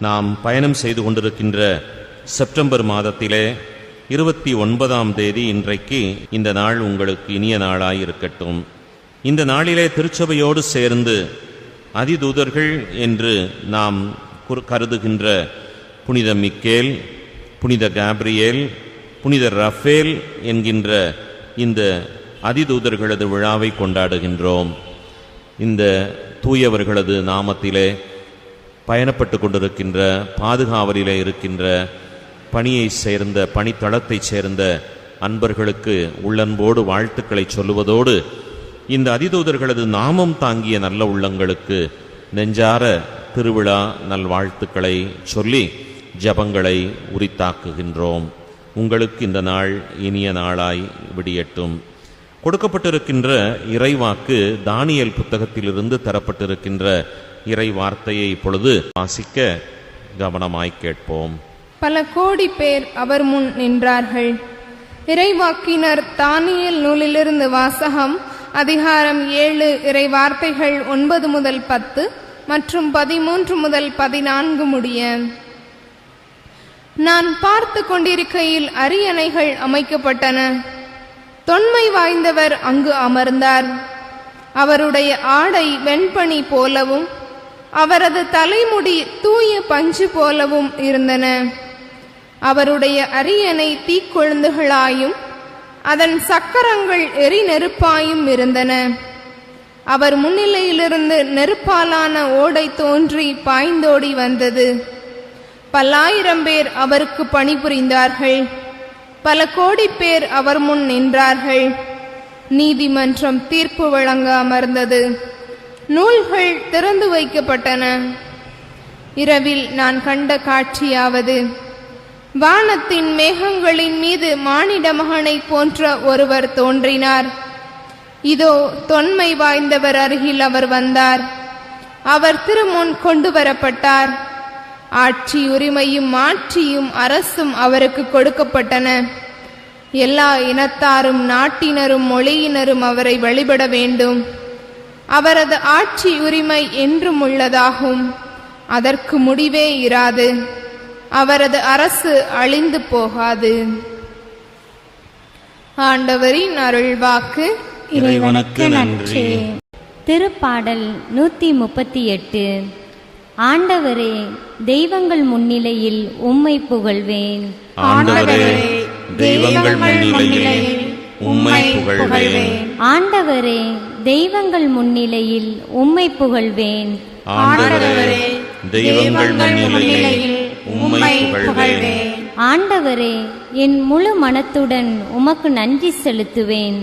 நாம் பயணம் செய்து கொண்டிருக்கின்ற செப்டம்பர் மாதத்திலே இருபத்தி ஒன்பதாம் தேதி இன்றைக்கு இந்த நாள் உங்களுக்கு இனிய நாளாய் இருக்கட்டும் இந்த நாளிலே திருச்சபையோடு சேர்ந்து அதிதூதர்கள் என்று நாம் கருதுகின்ற புனித மிக்கேல் புனித கேப்ரியேல் புனித ரஃபேல் என்கின்ற இந்த அதிதூதர்களது விழாவை கொண்டாடுகின்றோம். இந்த தூயவர்களது நாமத்திலே பயணப்பட்டு கொண்டிருக்கின்ற பாதுகாவலில் இருக்கின்ற பணியை சேர்ந்த பணித்தளத்தைச் சேர்ந்த அன்பர்களுக்கு உள்ளன்போடு வாழ்த்துக்களை சொல்லுவதோடு இந்த அதிதூதர்களது நாமம் தாங்கிய நல்ல உள்ளங்களுக்கு நெஞ்சார திருவிழா நல்வாழ்த்துக்களை சொல்லி ஜபங்களை உரித்தாக்குகின்றோம். உங்களுக்கு இந்த நாள் இனிய நாளாய் விடியட்டும். கொடுக்கப்பட்டிருக்கின்ற இறைவாக்கு தானியல் புத்தகத்திலிருந்து தரப்பட்டிருக்கின்ற இறை வார்த்தையை இப்பொழுது வாசிக்க கவனமாய் கேட்போம். பல கோடி பேர் அவர் முன் நின்றார்கள். இறைவாக்கினர் தானியல் நூலிலிருந்து வாசகம் அதிகாரம் ஏழு இறை வார்த்தைகள் ஒன்பது முதல் பத்து மற்றும் பதிமூன்று முதல் பதினான்கு முடிய. நான் பார்த்து கொண்டிருக்கையில் அரியணைகள் அமைக்கப்பட்டன. தொன்மை வாய்ந்தவர் அங்கு அமர்ந்தார். அவருடைய ஆடை வெண்பனி போலவும் அவரது தலைமுடி தூய பஞ்சு போலவும் இருந்தன. அவருடைய அரியணை தீக்கொழுந்துகளாயும் அதன் சக்கரங்கள் எரி நெருப்பாயும் இருந்தன. அவர் முன்னிலையிலிருந்து நெருப்பாலான ஓடை தோன்றி பாய்ந்தோடி வந்தது. பல்லாயிரம் பேர் அவருக்கு பணிபுரிந்தார்கள். பல கோடி பேர் அவர் முன் நின்றார்கள். நீதிமன்றம் தீர்ப்பு வழங்க அமர்ந்தது. நூல்கள் திறந்து வைக்கப்பட்டன. இரவில் நான் கண்ட காட்சியாவது வானத்தின் மேகங்களின் மீது மானிட மகனைப் போன்ற ஒருவர் தோன்றினார். இதோ தொன்மை வாய்ந்தவர் அருகில் அவர் வந்தார். அவர் திருமுன் கொண்டு வரப்பட்டார். ஆட்சி உரிமையும் ஆட்சியும் அரசும் அவருக்கு கொடுக்கப்பட்டன. எல்லா இனத்தாரும் நாட்டினரும் மொழியினரும் அவரை வழிபட வேண்டும். அவரது ஆட்சி உரிமை என்றும் உள்ளதாகும். அதற்கு முடிவே இராது. அவரது அரசு அழிந்து போகாது. ஆண்டவரின் அருள்வாக்கு இறைவனுக்கு நன்றி. திருப்பாடல் நூத்தி முப்பத்தி எட்டு. ஆண்டவரே தெய்வங்கள் முன்னிலையில் உம்மை புகழ்வேன். ஆண்டவரே தெய்வங்கள் முன்னிலையில் உம்மை புகழ்வேன். ஆண்டவரே தெய்வங்கள் முன்னிலையில் உம்மை புகழ்வேன். ஆண்டவரே தெய்வங்கள் முன்னிலையில் உம்மை புகழ்வேன். ஆண்டவரே என் முழு மனத்துடன் உமக்கு நன்றி செலுத்துவேன்.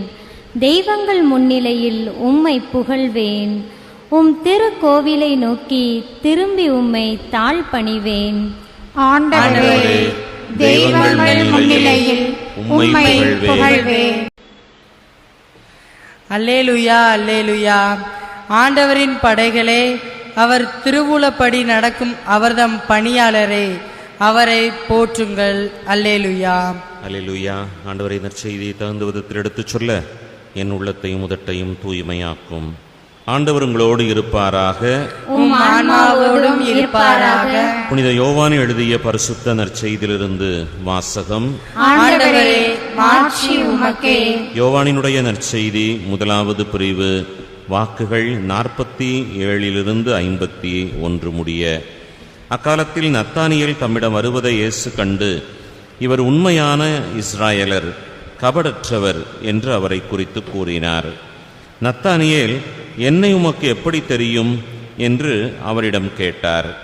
தெய்வங்கள் முன்னிலையில் உம்மை புகழ்வேன். உம் திருக்கோவிலை நோக்கி திரும்பி உம்மை தாழ் பணிவேன் ஆண்டவரே தெய்வங்கள் முன்னிலையில் உம்மை புகழ்வேன். அல்லேலுயா அல்லேலுயா. ஆண்டவரின் படைகளே அவர் திருவுளப்படி நடக்கும் அவர்தம் பணியாளரே அவரை போற்றுங்கள். அல்லேலுயா. அல்லேலூயா. ஆண்டவரை நற்செய்தியை தகுந்த விதத்தில் எடுத்துச் சொல்ல என் உள்ளத்தையும் உதட்டையும் தூய்மையாக்கும். ஆண்டவர் உங்களோடு இருப்பாராக. இருப்பாராக. புனித யோவான் எழுதிய பரிசுத்த நற்செய்தியிலிருந்து வாசகம். யோவானினுடைய நற்செய்தி முதலாவது பிரிவு வாக்குகள் நாற்பத்தி ஏழிலிருந்து ஐம்பத்தி ஒன்று முடிய. அக்காலத்தில் நத்தானியல் தம்மிடம் வருவதை இயேசு கண்டு இவர் உண்மையான இஸ்ராயலர் கபடற்றவர் என்று அவரை குறித்து கூறினார். நத்தானியேல் என்னை உமக்கு எப்படி தெரியும்? என்று அவரிடம் கேட்டார்.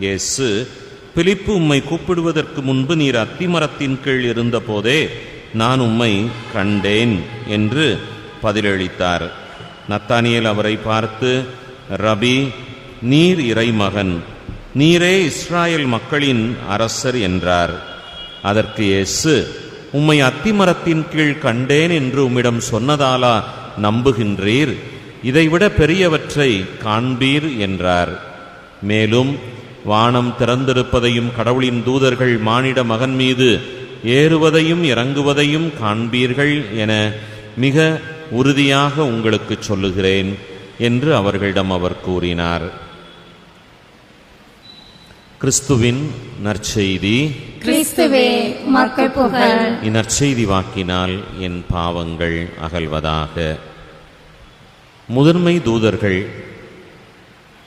இயேசு பிலிப்பு உம்மை கூப்பிடுவதற்கு முன்பு நீர் அத்திமரத்தின் கீழ் இருந்தபோதே நான் உம்மை கண்டேன் என்று பதிலளித்தார். நத்தானியல் அவரை பார்த்து ரபி நீர் இறைமகன். நீரே இஸ்ராயல் மக்களின் அரசர் என்றார். அதற்கு இயேசு உம்மை அத்திமரத்தின் கீழ் கண்டேன் என்று உம்மிடம் சொன்னதாலா நம்புகின்றீர்? இதைவிட பெரியவற்றை காண்பீர் என்றார். மேலும் வானம் திறந்திருப்பதையும் கடவுளின் தூதர்கள் மானிட மகன் மீது ஏறுவதையும் இறங்குவதையும் காண்பீர்கள் என மிக உறுதியாக உங்களுக்குச் சொல்லுகிறேன் என்று அவர்களிடம் அவர் கூறினார். கிறிஸ்துவின் நற்செய்தி. கிறிஸ்துவே மக்கள் புகழ். இந்நற்செய்தி வாக்கினால் என் பாவங்கள் அகல்வதாக. முதன்மை தூதர்கள்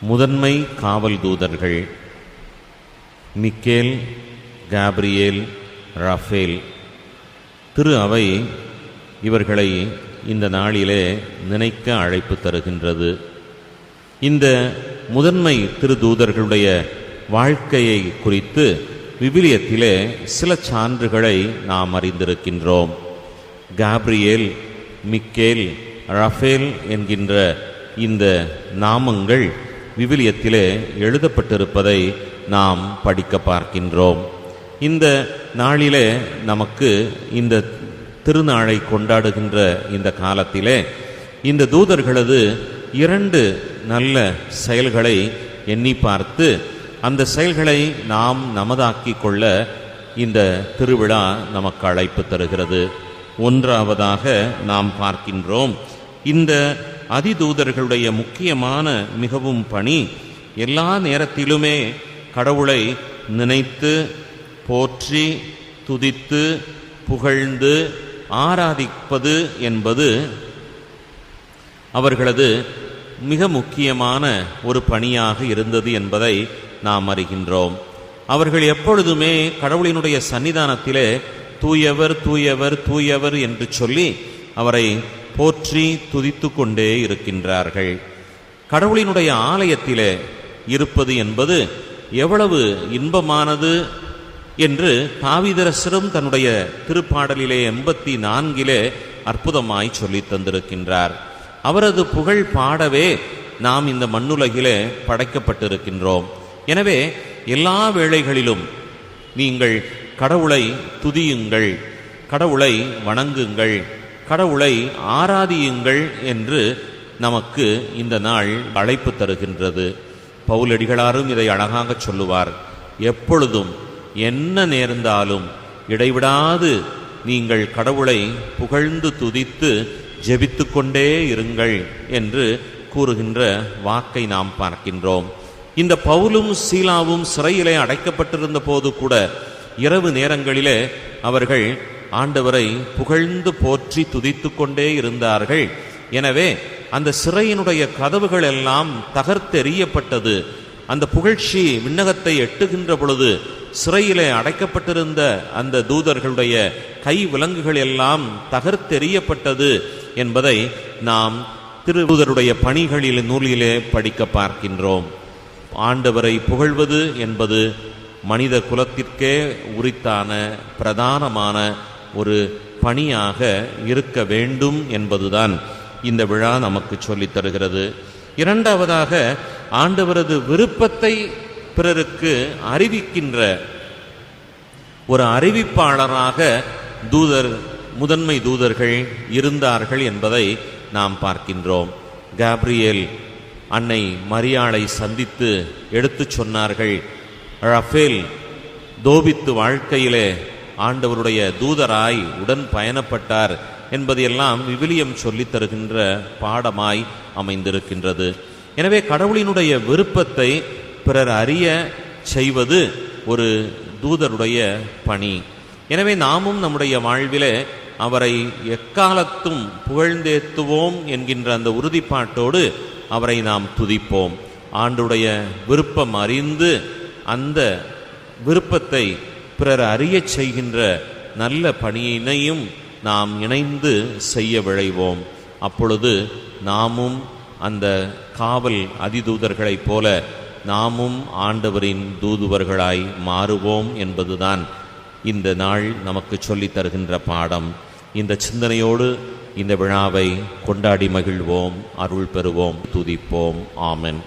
முதன்மை காவல் தூதர்கள் மிக்கேல் காப்ரியேல் ரஃபேல் திரு அவை இவர்களை இந்த நாளிலே நினைக்க அழைப்பு தருகின்றது. இந்த முதன்மை திரு தூதர்களுடைய வாழ்க்கையை குறித்து விவிலியத்திலே சில சான்றுகளை நாம் அறிந்திருக்கின்றோம். காப்ரியேல் மிக்கேல் ரஃபேல் என்கின்ற இந்த நாமங்கள் விவிலியத்திலே எழுதப்பட்டிருப்பதை நாம் படிக்க பார்க்கின்றோம். இந்த நாளிலே நமக்கு இந்த திருநாளை கொண்டாடுகின்ற இந்த காலத்திலே இந்த தூதர்களது இரண்டு நல்ல செயல்களை எண்ணி பார்த்து அந்த செயல்களை நாம் நமதாக்கிக் கொள்ள இந்த திருவிழா நமக்கு அழைப்பு தருகிறது. ஒன்றாவதாக நாம் பார்க்கின்றோம். இந்த அதிதூதர்களுடைய முக்கியமான மிகவும் பணி எல்லா நேரத்திலுமே கடவுளை நினைத்து போற்றி துதித்து புகழ்ந்து ஆராதிப்பது என்பது அவர்களது மிக முக்கியமான ஒரு பணியாக இருந்தது என்பதை நாம் அறிகின்றோம். அவர்கள் எப்பொழுதுமே கடவுளினுடைய சன்னிதானத்திலே தூயவர் தூயவர் தூயவர் என்று சொல்லி அவரை போற்றி துதித்து கொண்டே இருக்கின்றார்கள். கடவுளினுடைய ஆலயத்திலே இருப்பது என்பது எவ்வளவு இன்பமானது என்று தாவிதரசரும் தன்னுடைய திருப்பாடலிலே எண்பத்தி நான்கிலே அற்புதமாய் சொல்லித் தந்திருக்கின்றார். அவரது புகழ் பாடவே நாம் இந்த மண்ணுலகிலே படைக்கப்பட்டிருக்கின்றோம். எனவே எல்லா வேளைகளிலும் நீங்கள் கடவுளை துதியுங்கள் கடவுளை வணங்குங்கள் கடவுளை ஆராதியுங்கள் என்று நமக்கு இந்த நாள் அழைப்பு தருகின்றது. பவுலடிகளாரும் இதை அழகாக சொல்லுவார். எப்பொழுதும் என்ன நேர்ந்தாலும் இடைவிடாது நீங்கள் கடவுளை புகழ்ந்து துதித்து ஜெபித்து கொண்டே இருங்கள் என்று கூறுகின்ற வாக்கை நாம் பார்க்கின்றோம். இந்த பவுலும் சீலாவும் சிறையிலே அடைக்கப்பட்டிருந்த போது கூட இரவு நேரங்களிலே அவர்கள் ஆண்டவரை புகழ்ந்து போற்றி துதித்து கொண்டே இருந்தார்கள். எனவே அந்த சிறையினுடைய கதவுகள் எல்லாம் தகர்த்தெறியப்பட்டது அந்த புகழ்ச்சி விண்ணகத்தை எட்டுகின்ற பொழுது சிறையிலே அடைக்கப்பட்டிருந்த அந்த தூதர்களுடைய கை விலங்குகள் எல்லாம் தகர்த்தெறியப்பட்டது என்பதை நாம் திருதூதருடைய பணிகளில் நூலிலே படிக்க பார்க்கின்றோம். ஆண்டவரை புகழ்வது என்பது மனித குலத்திற்கே உரித்தான பிரதானமான ஒரு பணியாக இருக்க வேண்டும் என்பதுதான் இந்த விழா நமக்கு சொல்லித் தருகிறது. இரண்டாவதாக ஆண்டவரது விருப்பத்தை பிறருக்கு அறிவிக்கின்ற ஒரு அறிவிப்பாளராக தூதர் முதன்மை தூதர்கள் இருந்தார்கள் என்பதை நாம் பார்க்கின்றோம். காப்ரியேல் அன்னை மரியாளை சந்தித்து எடுத்துச் சொன்னார்கள் ரஃபேல் தோபித்து வாழ்க்கையிலே ஆண்டவருடைய தூதராய் உடன் பயணப்பட்டார் என்பதையெல்லாம் விவிலியம் சொல்லித் தருகின்ற பாடமாய் அமைந்திருக்கின்றது. எனவே கடவுளினுடைய விருப்பத்தை பிறர் அறிய செய்வது ஒரு தூதருடைய பணி. எனவே நாமும் நம்முடைய வாழ்விலே அவரை எக்காலத்தும் புகழ்ந்தேத்துவோம் என்கின்ற அந்த உறுதிப்பாட்டோடு அவரை நாம் துதிப்போம். ஆண்டுடைய விருப்பம் அறிந்து அந்த விருப்பத்தை பிறர் அறியச் செய்கின்ற நல்ல பணியினையும் நாம் இணைந்து செய்ய விழைவோம். அப்பொழுது நாமும் அந்த காவல் அதிதூதர்களைப் போல நாமும் ஆண்டவரின் தூதுவர்களாய் மாறுவோம் என்பதுதான் இந்த நாள் நமக்கு சொல்லித் தருகின்ற பாடம். இந்த சிந்தனையோடு இந்த விழாவை கொண்டாடி மகிழ்வோம் அருள் பெறுவோம் துதிப்போம். ஆமென்.